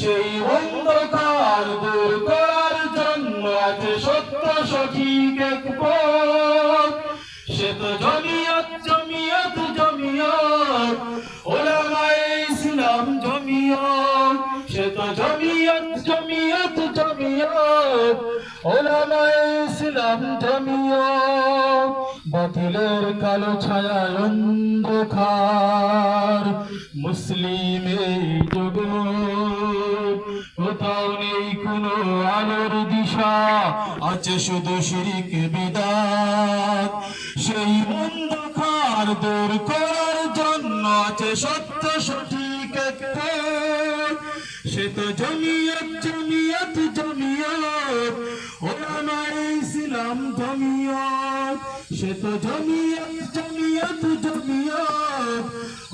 সেই অন্ধকার দূর করার জন্য আছে সত্য সঠিক এক পথ। সে তো জমিয়ত জমিয়ত জমিয়ত। ওলামায়ে ইসলাম জমিয়ত। সে তো জমিয়ত জমিয়ত জমিয়ত। ওলামায়ে ইসলাম জমিয়ত। বাতিলের কালো ছায়া অন্ধকার। মুসলিম এই জগৎ কোথাও নেই কোনো আলোর দিশা, আছে শুধু শিরিক বিদাত। সেই অন্ধকার দূর করার জন্য আছে সত্য সঠিক সে তো জমিয়ত জমিয়ত জমিয়ত। ওলামায়ে ইসলাম জমিয়ত। সে তো জমিয়ত জমিয়ত জমিয়ত।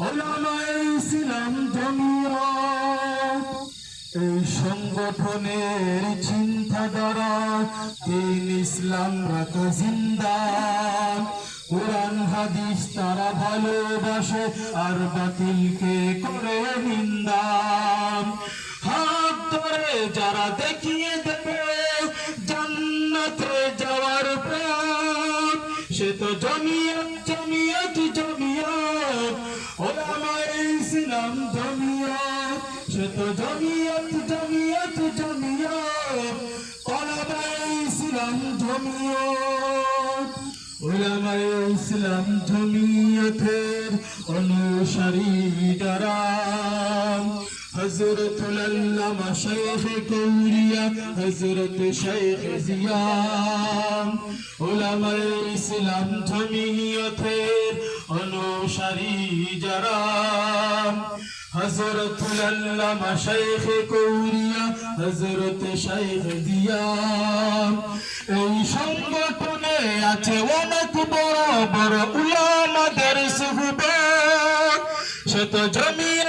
ওলামায়ে ইসলাম জমিয়ত। এই সংগঠনের চিন্তাধারা দিন ইসলাম রাখা জিন্দা। কোরআন, হাদিস তারা ভালোবাসে আর বাতিলকে করে নিন্দা। হাত ধরে যারা দেখিয়ে দেবে জান্নাতে যাওয়ার পথ, সে তো জমিয়ত জমিয়ত জমিয়ত। ওলামায়ে ইসলাম জমিয়ত। সে তো জমিয়ত জমিয়ত জমিয়ত। ওলামায়ে ইসলাম, জমিয়ত। ওলামায়ে ইসলাম, জমিয়তের অনুসারী যারা। হজরত আল্লামা শেখ কৌরিয়া হজরত শেখ জিয়া ওলামায়ে ইসলাম, জমিয়তের অনুসারী যারা। হজরত আল্লামা শেখ কৌরিয়া হজরত শেখ দিয়া এই সংগঠনে আছে অনেক বড় বড় উলামাদের সুহবত। সে তো জমিয়া